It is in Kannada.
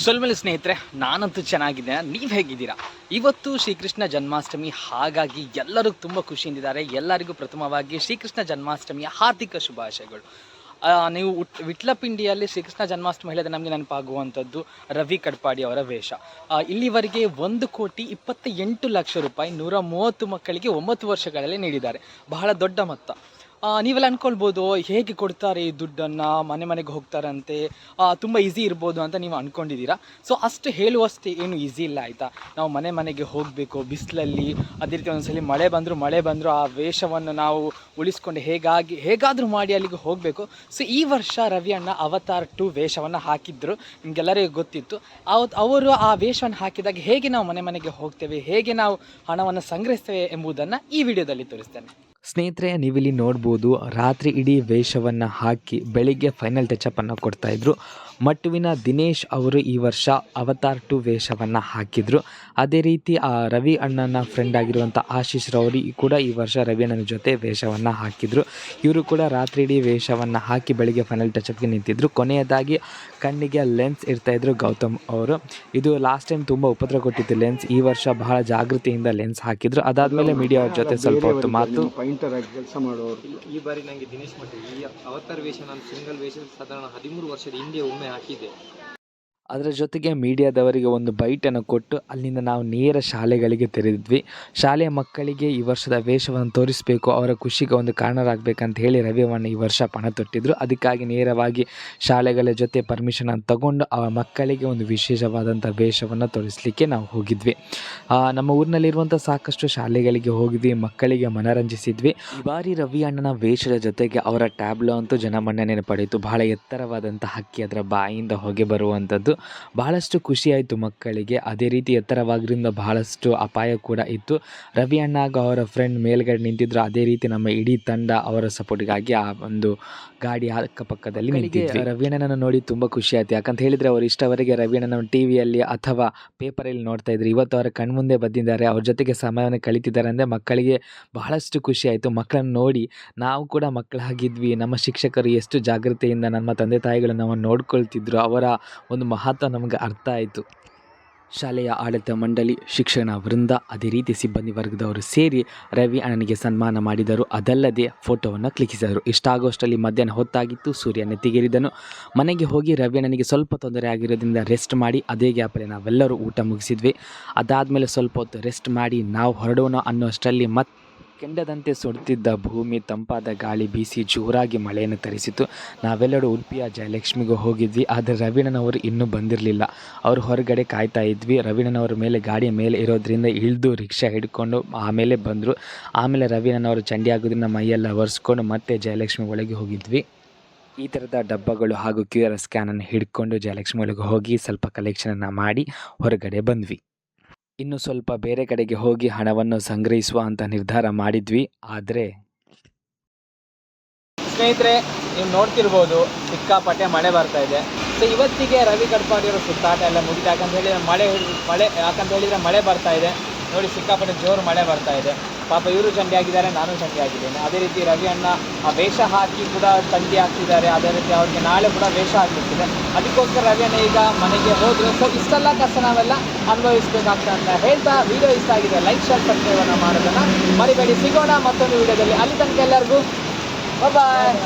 ಸೊಲ್ಮೇಲೆ ಸ್ನೇಹಿತರೆ, ನಾನಂತೂ ಚೆನ್ನಾಗಿದ್ದೇನೆ. ನೀವು ಹೇಗಿದ್ದೀರಾ? ಇವತ್ತು ಶ್ರೀಕೃಷ್ಣ ಜನ್ಮಾಷ್ಟಮಿ, ಹಾಗಾಗಿ ಎಲ್ಲರಿಗೂ ತುಂಬ ಖುಷಿಯಿಂದಿದ್ದಾರೆ. ಎಲ್ಲರಿಗೂ ಪ್ರಥಮವಾಗಿ ಶ್ರೀಕೃಷ್ಣ ಜನ್ಮಾಷ್ಟಮಿಯ ಹಾರ್ದಿಕ ಶುಭಾಶಯಗಳು. ನೀವು ಉಟ್, ವಿಟ್ಲಪಿಂಡಿಯಲ್ಲಿ ಶ್ರೀಕೃಷ್ಣ ಜನ್ಮಾಷ್ಟಮಿ ಹೇಳಿದ್ರೆ ನಮಗೆ ನೆನಪಾಗುವಂಥದ್ದು ರವಿ ಕಡ್ಪಾಡಿ ಅವರ ವೇಷ. ಇಲ್ಲಿವರೆಗೆ ಒಂದು ಕೋಟಿ ಇಪ್ಪತ್ತ ಎಂಟು ಲಕ್ಷ ರೂಪಾಯಿ ನೂರ ಮೂವತ್ತು ಮಕ್ಕಳಿಗೆ ಒಂಬತ್ತು ವರ್ಷಗಳಲ್ಲಿ ನೀಡಿದ್ದಾರೆ. ಬಹಳ ದೊಡ್ಡ ಮೊತ್ತ. ನೀವೆಲ್ಲ ಅನ್ಕೊಳ್ಬೋದು, ಹೇಗೆ ಕೊಡ್ತಾರೆ ಈ ದುಡ್ಡನ್ನು, ಮನೆ ಮನೆಗೆ ಹೋಗ್ತಾರಂತೆ ತುಂಬ ಈಸಿ ಇರ್ಬೋದು ಅಂತ ನೀವು ಅಂದ್ಕೊಂಡಿದ್ದೀರಾ ಸೊ ಅಷ್ಟು ಹೇಳುವಷ್ಟು ಏನು ಈಸಿ ಇಲ್ಲ ಆಯಿತಾ? ನಾವು ಮನೆ ಮನೆಗೆ ಹೋಗಬೇಕು, ಬಿಸಿಲಲ್ಲಿ, ಅದೇ ರೀತಿ ಒಂದ್ಸಲಿ ಮಳೆ ಬಂದರೂ ಮಳೆ ಬಂದರೂ ಆ ವೇಷವನ್ನು ನಾವು ಉಳಿಸ್ಕೊಂಡು ಹೇಗಾಗಿ, ಹೇಗಾದರೂ ಮಾಡಿ ಅಲ್ಲಿಗೆ ಹೋಗಬೇಕು. ಸೊ ಈ ವರ್ಷ ರವಿ ಅಣ್ಣ ಅವತಾರ್ ಟು ವೇಷವನ್ನು ಹಾಕಿದ್ರು, ನಿಮಗೆಲ್ಲರಿಗೂ ಗೊತ್ತಿತ್ತು. ಅವತ್ತು ಅವರು ಆ ವೇಷವನ್ನು ಹಾಕಿದಾಗ ಹೇಗೆ ನಾವು ಮನೆ ಮನೆಗೆ ಹೋಗ್ತೇವೆ, ಹೇಗೆ ನಾವು ಹಣವನ್ನು ಸಂಗ್ರಹಿಸ್ತೇವೆ ಎಂಬುದನ್ನು ಈ ವಿಡಿಯೋದಲ್ಲಿ ತೋರಿಸ್ತೇನೆ. ಸ್ನೇಹಿತರೆ, ನೀವಿಲ್ಲಿ ನೋಡ್ಬೋದು, ರಾತ್ರಿ ಇಡೀ ವೇಷವನ್ನು ಹಾಕಿ ಬೆಳಿಗ್ಗೆ ಫೈನಲ್ ಟಚಪ್ಪನ್ನು ಕೊಡ್ತಾಯಿದ್ರು ಮಟ್ಟುವಿನ ದಿನೇಶ್ ಅವರು ಈ ವರ್ಷ ಅವತಾರ್ ಟು ವೇಷವನ್ನು ಹಾಕಿದರು. ಅದೇ ರೀತಿ, ಆ ರವಿ ಅಣ್ಣನ ಫ್ರೆಂಡ್ ಆಗಿರುವಂಥ ಆಶೀಶ್ ರವರು ಕೂಡ ಈ ವರ್ಷ ರವಿ ಅಣ್ಣನ ಜೊತೆ ವೇಷವನ್ನು ಹಾಕಿದರು. ಇವರು ಕೂಡ ರಾತ್ರಿ ಇಡೀ ವೇಷವನ್ನು ಹಾಕಿ ಬೆಳಿಗ್ಗೆ ಫೈನಲ್ ಟಚಪ್ಗೆ ನಿಂತಿದ್ದರು ಕೊನೆಯದಾಗಿ ಕಣ್ಣಿಗೆ ಲೆನ್ಸ್ ಇರ್ತಾಯಿದ್ರು ಗೌತಮ್ ಅವರು. ಇದು ಲಾಸ್ಟ್ ಟೈಮ್ ತುಂಬ ಉಪದ್ರ ಕೊಟ್ಟಿತ್ತು ಲೆನ್ಸ್ ಈ ವರ್ಷ ಬಹಳ ಜಾಗೃತಿಯಿಂದ ಲೆನ್ಸ್ ಹಾಕಿದ್ರು. ಅದಾದಮೇಲೆ ಮೀಡಿಯಾ ಅವ್ರ ಜೊತೆ ಸ್ವಲ್ಪ ಹೊತ್ತು ಮಾತು. ಪೈಂಟರ್ ಆಗಿ ಕೆಲಸ ಮಾಡೋರು. ಈ ಬಾರಿ ನನಗೆ ದಿನೇಶ್ ಮತ್ತೆ ಈ ಅವತಾರ ವೇಷ, ನಾನು ಸಿಂಗಲ್ ವೇಷ, ಸಾಧಾರಣ ಹದಿಮೂರು ವರ್ಷದ ಹಿಂದೆ ಒಮ್ಮೆ ಹಾಕಿದ್ದೆ. ಅದರ ಜೊತೆಗೆ ಮೀಡಿಯಾದವರಿಗೆ ಒಂದು ಬೈಟನ್ನು ಕೊಟ್ಟು ಅಲ್ಲಿಂದ ನಾವು ನೇರ ಶಾಲೆಗಳಿಗೆ ತೆರೆದಿದ್ವಿ. ಶಾಲೆಯ ಮಕ್ಕಳಿಗೆ ಈ ವರ್ಷದ ವೇಷವನ್ನು ತೋರಿಸಬೇಕು, ಅವರ ಖುಷಿಗೆ ಒಂದು ಕಾರಣರಾಗಬೇಕಂತ ಹೇಳಿ ರವಿವಣ್ಣ ಈ ವರ್ಷ ಪಣ ತೊಟ್ಟಿದ್ರು. ಅದಕ್ಕಾಗಿ ನೇರವಾಗಿ ಶಾಲೆಗಳ ಜೊತೆ ಪರ್ಮಿಷನನ್ನು ತಗೊಂಡು ಆ ಮಕ್ಕಳಿಗೆ ಒಂದು ವಿಶೇಷವಾದಂಥ ವೇಷವನ್ನು ತೋರಿಸಲಿಕ್ಕೆ ನಾವು ಹೋಗಿದ್ವಿ. ನಮ್ಮ ಊರಿನಲ್ಲಿರುವಂಥ ಸಾಕಷ್ಟು ಶಾಲೆಗಳಿಗೆ ಹೋಗಿದ್ವಿ, ಮಕ್ಕಳಿಗೆ ಮನರಂಜಿಸಿದ್ವಿ. ಈ ಬಾರಿ ರವಿ ಅಣ್ಣನ ವೇಷದ ಜೊತೆಗೆ ಅವರ ಟ್ಯಾಬ್ಲೋ ಅಂತೂ ಜನಮನ್ನಣೆಯನ್ನು ಪಡೆಯಿತು. ಬಹಳ ಎತ್ತರವಾದಂಥ ಹಕ್ಕಿ ಅದರ ಬಾಯಿಂದ ಹೊಗೆ ಬರುವಂಥದ್ದು. ಬಹಳಷ್ಟು ಖುಷಿಯಾಯಿತು ಮಕ್ಕಳಿಗೆ. ಅದೇ ರೀತಿ ಎತ್ತರವಾಗಿರಿಂದ ಬಹಳಷ್ಟು ಅಪಾಯ ಕೂಡ ಇತ್ತು. ರವಿ ಅಣ್ಣ ಹಾಗೂ ಅವರ ಫ್ರೆಂಡ್ ಮೇಲ್ಗಡೆ ನಿಂತಿದ್ರು. ಅದೇ ರೀತಿ ನಮ್ಮ ಇಡೀ ತಂಡ ಅವರ ಸಪೋರ್ಟ್ಗಾಗಿ ಆ ಒಂದು ಗಾಡಿ ಅಕ್ಕಪಕ್ಕದಲ್ಲಿ ನಿಂತಿದ್ವಿ. ರವಿ ಅಣ್ಣನನ್ನು ನೋಡಿ ತುಂಬ ಖುಷಿ ಆಯ್ತು. ಯಾಕಂತ ಹೇಳಿದರೆ ಅವರು ಇಷ್ಟವರೆಗೆ ರವಿ ಅಣ್ಣನ ಟಿ ವಿಯಲ್ಲಿ ಅಥವಾ ಪೇಪರಲ್ಲಿ ನೋಡ್ತಾ ಇದ್ರು. ಇವತ್ತು ಅವರ ಕಣ್ಮುಂದೆ ಬಂದಿದ್ದಾರೆ. ಅವ್ರ ಜೊತೆಗೆ ಸಮಯವನ್ನು ಕಳೀತಿದ್ದಾರೆ ಅಂದರೆ ಮಕ್ಕಳಿಗೆ ಬಹಳಷ್ಟು ಖುಷಿ ಆಯಿತು. ಮಕ್ಕಳನ್ನು ನೋಡಿ ನಾವು ಕೂಡ ಮಕ್ಕಳಾಗಿದ್ವಿ. ನಮ್ಮ ಶಿಕ್ಷಕರು ಎಷ್ಟು ಜಾಗೃತಿಯಿಂದ ನಮ್ಮ ತಂದೆ ತಾಯಿಗಳನ್ನು ನಮ್ಮನ್ನು ನೋಡ್ಕೊಳ್ತಿದ್ರು. ಅವರ ಒಂದು ಮಹತ್ವ ನಮಗೆ ಅರ್ಥ ಆಯಿತು. ಶಾಲೆಯ ಆಡಳಿತ ಮಂಡಳಿ, ಶಿಕ್ಷಣ ವೃಂದ, ಅದೇ ರೀತಿ ಸಿಬ್ಬಂದಿ ವರ್ಗದವರು ಸೇರಿ ರವಿ ಅಣ್ಣನಿಗೆ ಸನ್ಮಾನ ಮಾಡಿದರು. ಅದಲ್ಲದೆ ಫೋಟೋವನ್ನು ಕ್ಲಿಕ್ಕಿಸಿದರು. ಇಷ್ಟಾಗುವಷ್ಟರಲ್ಲಿ ಮಧ್ಯಾಹ್ನ ಹೊತ್ತಾಗಿತ್ತು. ಸೂರ್ಯ ನೆತ್ತಿಗೇರಿದನು. ಮನೆಗೆ ಹೋಗಿ ರವಿ ಅಣ್ಣನಿಗೆ ಸ್ವಲ್ಪ ತೊಂದರೆ ಆಗಿರೋದ್ರಿಂದ ರೆಸ್ಟ್ ಮಾಡಿ, ಅದೇ ಗ್ಯಾಪಲ್ಲಿ ನಾವೆಲ್ಲರೂ ಊಟ ಮುಗಿಸಿದ್ವಿ. ಅದಾದಮೇಲೆ ಸ್ವಲ್ಪ ಹೊತ್ತು ರೆಸ್ಟ್ ಮಾಡಿ, ನಾವು ಹೊರಡೋಣ ಅನ್ನೋಷ್ಟರಲ್ಲಿ ಮತ್ತೆ ಕೆಂಡದಂತೆ ಸುಡುತ್ತಿದ್ದ ಭೂಮಿ ತಂಪಾದ ಗಾಳಿ ಬೀಸಿ ಜೋರಾಗಿ ಮಳೆಯನ್ನು ತರಿಸಿತು ನಾವೆಲ್ಲರೂ ಉಡುಪಿಯ ಜಯಲಕ್ಷ್ಮಿಗೂ ಹೋಗಿದ್ವಿ, ಆದರೆ ರವೀಣನವರು ಇನ್ನೂ ಬಂದಿರಲಿಲ್ಲ. ಅವರು ಹೊರಗಡೆ ಕಾಯ್ತಾ ಇದ್ವಿ. ರವೀಣನವರ ಮೇಲೆ ಗಾಡಿಯ ಮೇಲೆ ಇರೋದ್ರಿಂದ ಇಳಿದು ರಿಕ್ಷಾ ಹಿಡ್ಕೊಂಡು ಆಮೇಲೆ ಬಂದರು. ಆಮೇಲೆ ರವೀಣನವರು ಚಂಡಿ ಆಗೋದ್ರಿಂದ ಮೈಯೆಲ್ಲ ಒರೆಸ್ಕೊಂಡು ಮತ್ತೆ ಜಯಲಕ್ಷ್ಮಿ ಒಳಗೆ ಹೋಗಿದ್ವಿ. ಈ ಥರದ ಡಬ್ಬಗಳು ಹಾಗೂ ಕ್ಯೂ ಆರ್ ಸ್ಕ್ಯಾನನ್ನು ಹಿಡ್ಕೊಂಡು ಜಯಲಕ್ಷ್ಮಿ ಒಳಗೆ ಹೋಗಿ ಸ್ವಲ್ಪ ಕಲೆಕ್ಷನನ್ನು ಮಾಡಿ ಹೊರಗಡೆ ಬಂದ್ವಿ. ಇನ್ನು ಸ್ವಲ್ಪ ಬೇರೆ ಕಡೆಗೆ ಹೋಗಿ ಹಣವನ್ನು ಸಂಗ್ರಹಿಸುವ ಅಂತ ನಿರ್ಧಾರ ಮಾಡಿದ್ವಿ, ಆದರೆ ಸ್ನೇಹಿತರೆ, ನೀವು ನೋಡ್ತಿರ್ಬೋದು ಸಿಕ್ಕಾಪಟ್ಟೆ ಮಳೆ ಬರ್ತಾ ಇದೆ. ಸೊ, ಇವತ್ತಿಗೆ ರವಿ ಕಡ್ಪಾಡಿಯವರು ಸುತ್ತಾಟ ಎಲ್ಲ ಮುಗಿತು. ಯಾಕಂತ ಹೇಳಿದ್ರೆ ಮಳೆ ಮಳೆ, ಯಾಕಂತ ಹೇಳಿದರೆ ಮಳೆ ಬರ್ತಾ ಇದೆ. ನೋಡಿ, ಸಿಕ್ಕಾಪಟ್ಟೆ ಜೋರು ಮಳೆ ಬರ್ತಾ ಇದೆ. ಪಾಪ ಇವರು ಚಂಡಿ ಆಗಿದ್ದಾರೆ ನಾನು ಚಂಡಿ ಆಗಿದ್ದೇನೆ ಅದೇ ರೀತಿ ರವಿ ಅಣ್ಣ, ಆ ವೇಷ ಹಾಕಿ ಕೂಡ ಚಂಡಿ ಹಾಕ್ತಿದ್ದಾರೆ ಅದೇ ರೀತಿ ಅವ್ರಿಗೆ ನಾಳೆ ಕೂಡ ವೇಷ ಹಾಕ್ಲಿಕ್ಕಿದೆ ಅದಕ್ಕೋಸ್ಕರ ರವಿ ಅಣ್ಣ ಈಗ ಮನೆಗೆ ಹೋದ್ರು ಸೊ ಇಷ್ಟೆಲ್ಲ ಕಷ್ಟ ನಾವೆಲ್ಲ ಅನುಭವಿಸ್ಬೇಕಾಗ್ತದೆ ಅಂತ ಹೇಳ್ತಾ ವಿಡಿಯೋ ಇಷ್ಟ ಆಗಿದೆ. ಲೈಕ್ ಶೇರ್ ಸಬ್ಸ್ಕ್ರೈಬನ್ನು ಮಾಡೋದನ್ನು ಮರಿಬೇಡಿ. ಸಿಗೋಣ ಮತ್ತೊಂದು ವಿಡಿಯೋದಲ್ಲಿ ಅಲ್ಲಿ ತನಕ ಎಲ್ಲರಿಗೂ ಬಾಯ್